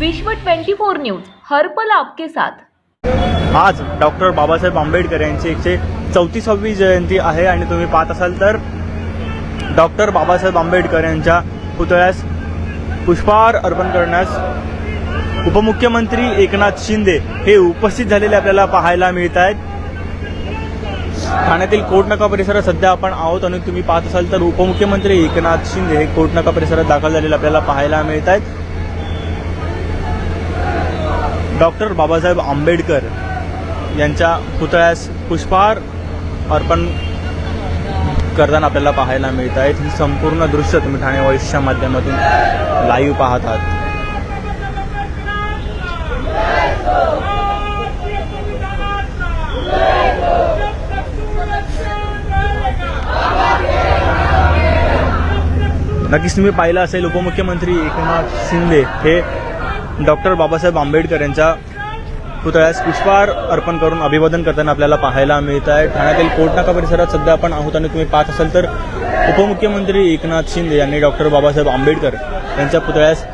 विश्व 24 न्यूज हर्पल आपके साथ. आज डॉक्टर बाबासाहेब आंबेडकर यांची एकशे चौतीसावी जयंती आहे आणि तुम्ही पाहत असाल तर डॉक्टर बाबासाहेब आंबेडकर यांच्या पुतळ्यास पुष्पहार अर्पण करण्यास उपमुख्यमंत्री एकनाथ शिंदे हे उपस्थित झालेले आपल्याला पाहायला मिळत आहेत. ठाण्यातील कोटनाका परिसरात सध्या आपण आहोत आणि तुम्ही पाहत असाल तर उपमुख्यमंत्री एकनाथ शिंदे हे कोटनाका परिसरात दाखल झालेले आपल्याला पाहायला मिळत आहेत. डॉक्टर बाबासाहेब आंबेडकर यांच्या पुतळ्यास पुष्पहार अर्पण करताना आपल्याला पाहायला मिळत आहेत. ही संपूर्ण दृश्य तुम्ही ठाणे वॉईसच्या माध्यमातून लाईव्ह पाहत आहात. नक्कीच तुम्ही पाहिलं असेल उपमुख्यमंत्री एकनाथ शिंदे हे डॉक्टर बाबासाहेब आंबेडकर यांच्या पुतळ्यास पुष्पहार अर्पण करून अभिवादन करताना आपल्याला पाहायला मिळत आहे ठाण्यातील कोटनाका परिसरात सध्या आपण आहोत आणि तुम्ही पाहत असाल तर उपमुख्यमंत्री एकनाथ शिंदे यांनी डॉक्टर बाबासाहेब आंबेडकर यांच्या पुतळ्यास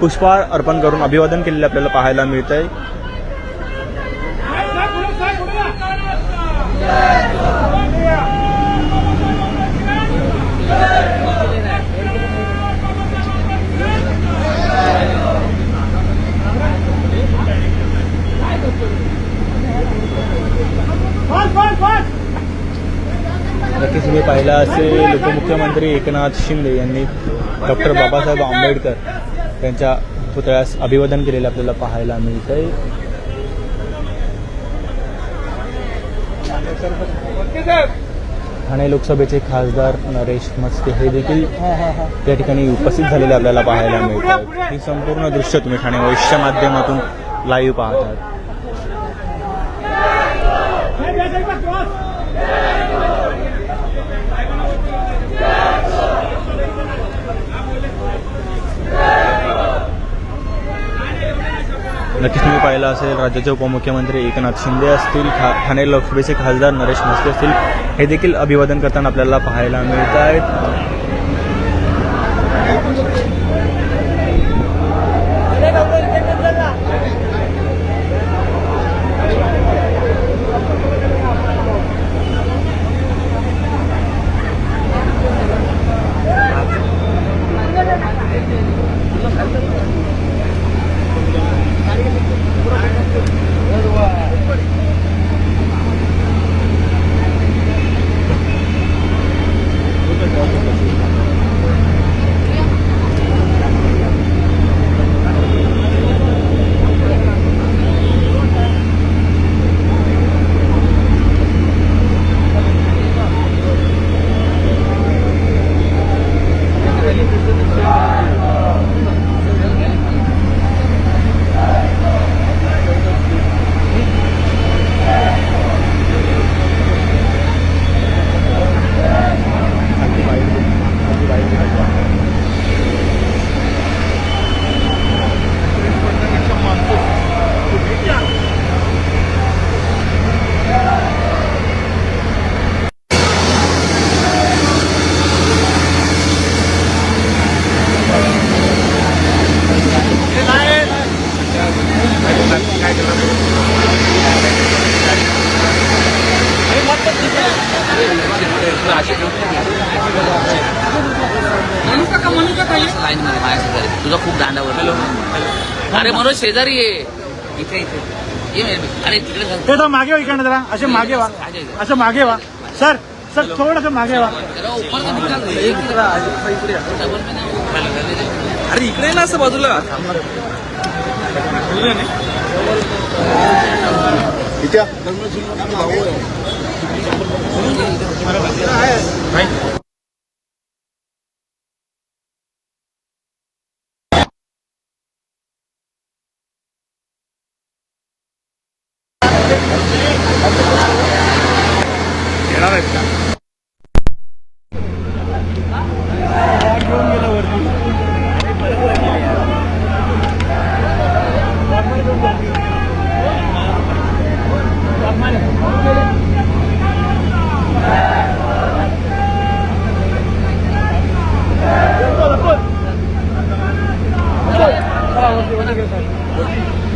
पुष्पहार अर्पण करून अभिवादन केलेले आपल्याला पाहायला मिळत आहे नक्कीच तुम्ही पाहिलं असेल उपमुख्यमंत्री एकनाथ शिंदे यांनी डॉक्टर बाबासाहेब आंबेडकर यांच्या पुतळ्यास अभिवादन केलेलं आपल्याला पाहायला मिळतंय. ठाणे लोकसभेचे खासदार नरेश मस्के हे देखील त्या ठिकाणी उपस्थित झालेले आपल्याला पाहायला मिळतात ही संपूर्ण दृश्य तुम्ही ठाणे वैश्य माध्यमातून लाईव्ह पाहत आहात नक्कीच तुम्ही पाहिलं असेल राज्याचे उपमुख्यमंत्री एकनाथ शिंदे असतील खा ठाणे लोकसभेचे खासदार नरेश म्हस्के असतील हे देखील अभिवादन करताना आपल्याला पाहायला मिळत आहेत लाईन मध्ये तुझा खूप दांडावर अरे मनोज शेजारी ये. इथे इथे. अरे तिकडे ते मागे हो इकडे जरा. असे मागे वा. असं मागे वा. सर सर थोडस मागे वा. अरे इकडे ना असं बाजूला. इथे やらない。ですか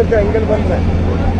ಇದ್ದಿದ್ದ ಹಂಗಲ್ ಬಂದ್ರೆ.